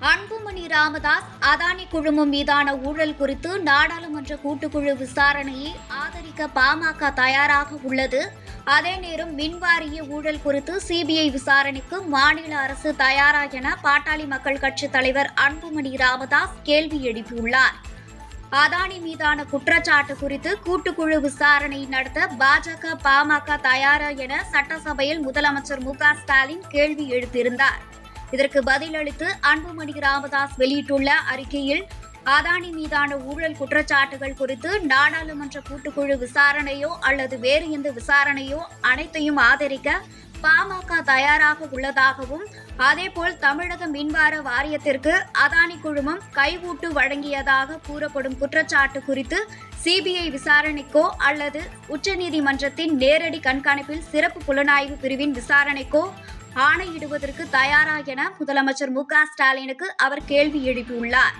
அன்புமணி ராமதாஸ் அதானி குழுமம் மீதான ஊழல் குறித்து நாடாளுமன்ற கூட்டுக்குழு விசாரணையை ஆதரிக்க பாமக தயாராக உள்ளது. அதே நேரம் மின்வாரிய ஊழல் குறித்து சிபிஐ விசாரணைக்கு மாநில அரசு தயாரா என பாட்டாளி மக்கள் கட்சித் தலைவர் அன்புமணி ராமதாஸ் கேள்வி எழுப்பியுள்ளார். அதானி மீதான குற்றச்சாட்டு குறித்து கூட்டுக்குழு விசாரணை நடத்த பாஜக பாமக தயாரா என சட்டசபையில் முதலமைச்சர் மு ஸ்டாலின் கேள்வி எழுப்பியிருந்தார். இதற்கு பதிலளித்து அன்புமணி ராமதாஸ் வெளியிட்டுள்ள அறிக்கையில் அதானி மீதான ஊழல் குற்றச்சாட்டுகள் குறித்து நாடாளுமன்ற கூட்டுக்குழு விசாரணையோ அல்லது வேறு எந்த விசாரணையோ அனைத்தையும் ஆதரிக்க பாமக தயாராக உள்ளதாகவும் அதேபோல் தமிழக மின்வார வாரியத்திற்கு அதானி குழுமம் கைவூட்டு வழங்கியதாக கூறப்படும் குற்றச்சாட்டு குறித்து சிபிஐ விசாரணைக்கோ அல்லது உச்சநீதிமன்றத்தின் நேரடி கண்காணிப்பில் சிறப்பு புலனாய்வு பிரிவின் விசாரணைக்கோ ஆணையிடுவதற்கு தயாரா என முதலமைச்சர் மு க ஸ்டாலினுக்கு அவர் கேள்வி எழுப்பியுள்ளார்.